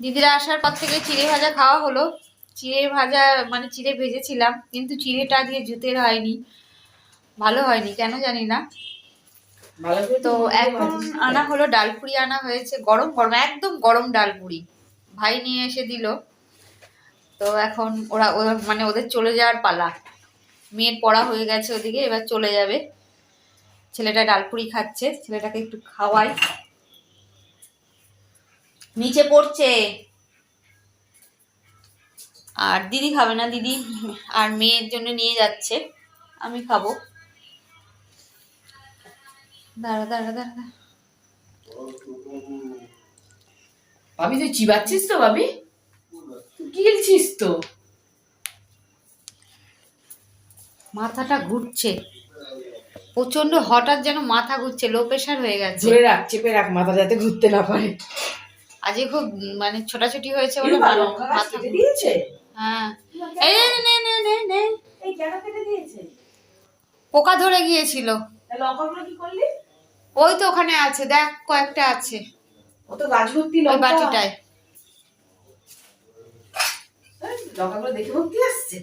দিদিরা আসার পর থেকে চিড়ে ভাজা খাওয়া হলো। চিড়ে ভাজা মানে চিড়ে ভেজেছিলাম কিন্তু চিড়েটা দিয়ে জুতের হয়নি। ভালো হয়নি কেন জানি না। তো এখন আনা হলো ডালপুরি আনা হয়েছে গরম গরম একদম গরম ডালপুরি। ভাই নিয়ে এসে দিল। তো এখন ওরা ওরা মানে ওদের চলে যাওয়ার পালা। মেয়ের পড়া হয়ে গেছে ওদিকে এবার চলে যাবে। ছেলেটা ডালপুরি খাচ্ছে ছেলেটাকে একটু খাওয়াই। নিচে পড়ছে। আর দিদি খাবে না দিদি আর মেয়ের জন্য নিয়ে যাচ্ছে। আমি খাব। দাঁড়া দাঁড়া দাঁড়া ভাবি তুই চিবাচ্ছিস তো ভাবি? গিলছিস তো? মাথাটা ঘুরছে। প্রচণ্ড হঠাৎ যেন মাথা ঘুরছে লো প্রেশার হয়ে গেছে। ধরে রাখ চেপে রাখ মাথা যাতে ঘুরতে না পারে। আজকে খুব মানে ছোটাছুটি হয়েছে বলে ভালো মাথা দিয়েছে? হ্যাঁ। এই নে, নে নে নে এই কেন কেটে দিয়েছে? পোকা ধরে গিয়েছিল। লঙ্কাগুলো কি করলি? ওই তো ওখানে আছে দেখ কয়েকটা আছে। ও তো গাছ ভর্তি লঙ্কা। বাটিটায়। লঙ্কাগুলো দেখে ভর্তি আসছে?